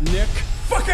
Nick Fuck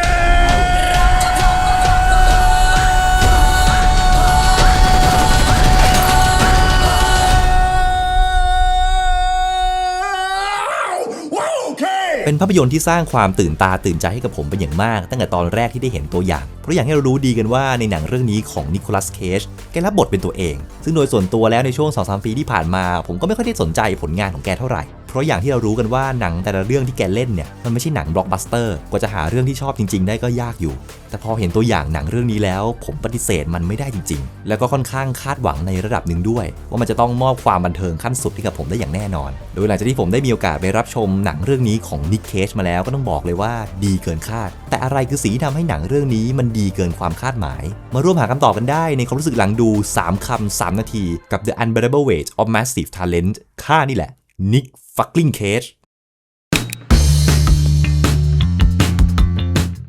เป็นภาพยนตร์ที่สร้างความตื่นตาตื่นใจให้กับผมเป็นอย่างมาก ตั้งแต่ตอนแรกที่ได้เห็นตัวอย่าง เพราะอย่างให้เรารู้ดีกันว่าในหนังเรื่องนี้ของนิโคลัสเคจแกรับบทเป็นตัวเอง ซึ่งโดยส่วนตัวแล้วในช่วง 2-3 ปีที่ผ่านมา ผมก็ไม่ค่อยได้สนใจผลงานของแกเท่าไหร่ เพราะอย่างที่เรารู้กันว่าหนังแต่ละเรื่องที่แกเล่นเนี่ยมันไม่ใช่หนังบล็อกบัสเตอร์กว่าจะหาเรื่องที่ชอบจริง ๆ ได้ก็ยากอยู่ แต่พอเห็นตัวอย่างหนังเรื่องนี้แล้ว ผมปฏิเสธมันไม่ได้จริง ๆ แล้วก็ค่อนข้างคาดหวังในระดับหนึ่งด้วย ว่ามันจะต้องมอบความบันเทิงขั้นสุดให้กับผมได้อย่างแน่นอน โดยหลังจากที่ผมได้มีโอกาสไปรับชมหนังเรื่องนี้ของนิ k เคชมาแล้วก็ต้องบอกเลยว่าดีเกินคาด แต่อะไรคือสิ่งที่ทำให้หนังเรื่องนี้มันดีเกินความคาดหมาย มาร่วมหาคำตอบกันได้ในความรู้สึกหลังดู 3คำ3นาทีกับ The Unbearable Weight of Massive Talent ค่านี่แหละ นิกฟักลิงเคส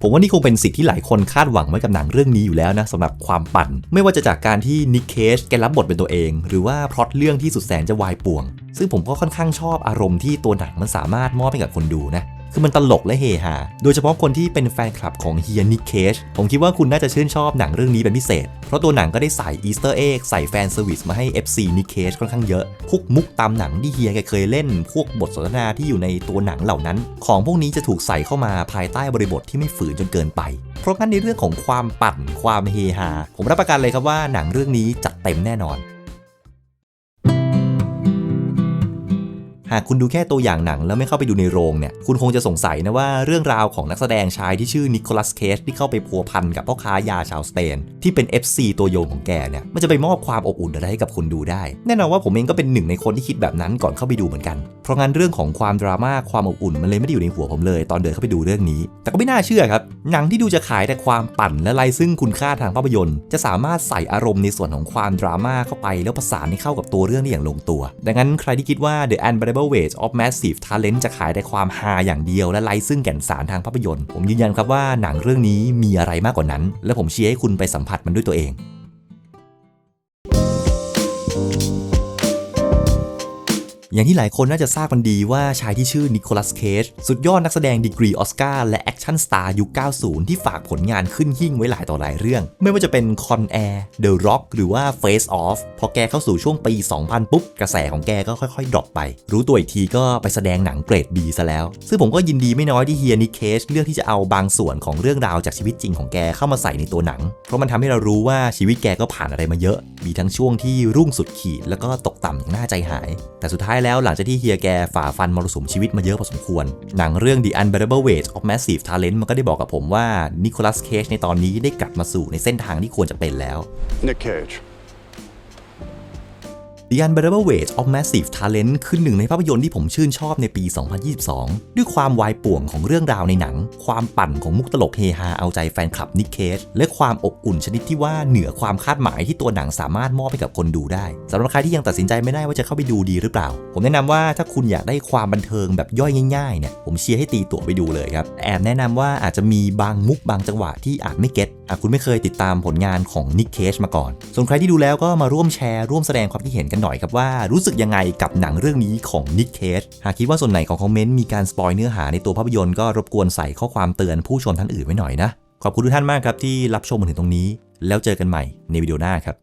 ผมว่านี่คงเป็นสิ่งที่หลายคนคาดหวังไว้กับหนังเรื่องนี้อยู่แล้วนะสำหรับความปั่น ไม่ว่าจะจากการที่นิกเคชแกรับบทเป็นตัวเอง หรือว่าพล็อตเรื่องที่สุดแสนจะวายป่วง ซึ่งผมก็ค่อนข้างชอบอารมณ์ที่ตัวหนังมันสามารถมอบให้กับคนดูนะ คือมันตลกและเฮฮา โดยเฉพาะคนที่เป็นแฟนคลับของเฮียนิ k เคช ผมคิดว่าคุณน่าจะชื่นชอบหนังเรื่องนี้เป็นพิเศษ เพราะตัวหนังก็ได้ใส่อีสเตอร์เอ็กใส่แฟนเซอร์วิสมาให้ FC นิ k เคชค่อนข้างเยอะ พวกมุกตามหนังที่เฮียแกเคยเล่น พวกบทสนทนาที่อยู่ในตัวหนังเหล่านั้น ของพวกนี้จะถูกใส่เข้ามาภายใต้บริบทที่ไม่ฝืนจนเกินไป เพราะงั้นในเรื่องของความปั่น ความเฮฮา ผมรับประกันเลยครับว่าหนังเรื่องนี้จัดเต็มแน่นอน หากคุณดูแค่ตัวอย่างหนังแล้วไม่เข้าไปดูในโรงเนี่ย คุณคงจะสงสัยนะว่าเรื่องราวของนักแสดงชายที่ชื่อนิโคลัสเคจที่เข้าไปพัวพันกับพ่อค้ายาชาวสเปนที่เป็น FC ตัวโยงของแกเนี่ย มันจะไปมอบความอบอุ่นอะไรให้กับคนดูได้ แน่นอนว่าผมเองก็เป็นหนึ่งในคนที่คิดแบบนั้นก่อนเข้าไปดูเหมือนกัน เพราะงั้นเรื่องของความดราม่าความอบอุ่นมันเลยไม่ได้อยู่ในหัวผมเลย ตอนเดินเข้าไปดูเรื่องนี้ แต่ก็ไม่น่าเชื่อครับ หนังที่ดูจะขายแต่ความปั่นและไรซึ่งคุณค่าทางภาพยนตร์ จะสามารถใส่อารมณ์ในส่วนของความดราม่าเข้าไป แล้วผสานให้เข้ากับตัวเรื่องได้อย่างลงตัว ดังนั้นใครที่คิดว่า The Unbearable Weight of Massive Talent จะขายแต่ความฮาอย่างเดียวและไร้ซึ่งแก่นสารทางภาพยนตร์ ผมยืนยันครับว่าหนังเรื่องนี้มีอะไรมากกว่านั้น และผมเชียร์ให้คุณไปสัมผัสมันด้วยตัวเอง อย่างที่หลายคนน่าจะทราบกันดีว่าชายที่ชื่อนิโคลัสเคจสุดยอดนักแสดงดีกรีออสการ์และแอคชั่นสตาร์ยุค 90 ที่ฝากผลงานขึ้นหิ่งไว้หลายต่อหลายเรื่อง ไม่ว่าจะเป็น Con Air The Rock หรือว่า Face Off พอแกเข้าสู่ช่วงปี 2000 ปุ๊บ กระแสของแกก็ค่อยๆดรอปไป รู้ตัวอีกทีก็ไปแสดงหนังเกรด B ซะแล้ว ซึ่งผมก็ยินดีไม่น้อยที่เฮียนิเคจเลือกที่จะเอาบางส่วนของเรื่องราวจากชีวิตจริงของแกเข้ามาใส่ในตัวหนัง เพราะมันทำให้เรารู้ว่าชีวิตแกก็ผ่านอะไรมาเยอะ มีทั้งช่วงที่รุ่งสุดขีดแล้วก็ตกต่ำอย่างน่าใจหาย แต่สุดท้ายแล้วหลังจากที่เฮียแกฝ่าฟันมรสุมชีวิตมาเยอะพอสมควร หนังเรื่อง The Unbearable Weight of Massive Talent มันก็ได้บอกกับผมว่านิโคลัสเคจในตอนนี้ได้กลับมาสู่ในเส้นทางที่ควรจะเป็นแล้ว Nick Cage. The Unbearable Weight of Massive Talent คือหนึ่งในภาพยนตร์ที่ผมชื่นชอบในปี 2022 ด้วยความวายป่วงของเรื่องราวในหนัง ความปั่นของมุกตลกเฮฮาเอาใจแฟนคลับนิกเคจและความอบอุ่นชนิดที่ว่าเหนือความคาดหมายที่ตัวหนังสามารถมอบให้กับคนดูได้สำหรับใครที่ยังตัดสินใจไม่ได้ว่าจะเข้าไปดูดีหรือเปล่า ผมแนะนำว่าถ้าคุณอยากได้ความบันเทิงแบบย่อยง่ายๆเนี่ยผมเชียร์ให้ตีตั๋วไปดูเลยครับแอบแนะนำว่าอาจจะมีบางมุกบางจังหวะที่อาจไม่เก็ตอะคุณไม่เคยติดตามผลงานของนิกเคจมาก่อน ส่วนใครที่ดูแล้วก็มาร่วมแชร์ร่วมแสดงความคิดเห็นกันหน่อยครับว่ารู้สึกยังไงกับหนังเรื่องนี้ของนิกเคจหากคิดว่าส่วนไหนของคอมเมนต์มีการสปอยเนื้อหาในตัวภาพยนตร์ก็รบกวนใส่ข้อความเตือนผู้ชมท่านอื่นไว้หน่อยนะ ขอบคุณทุกท่านมากครับที่รับชมมาถึงตรงนี้ แล้วเจอกันใหม่ในวิดีโอหน้าครับ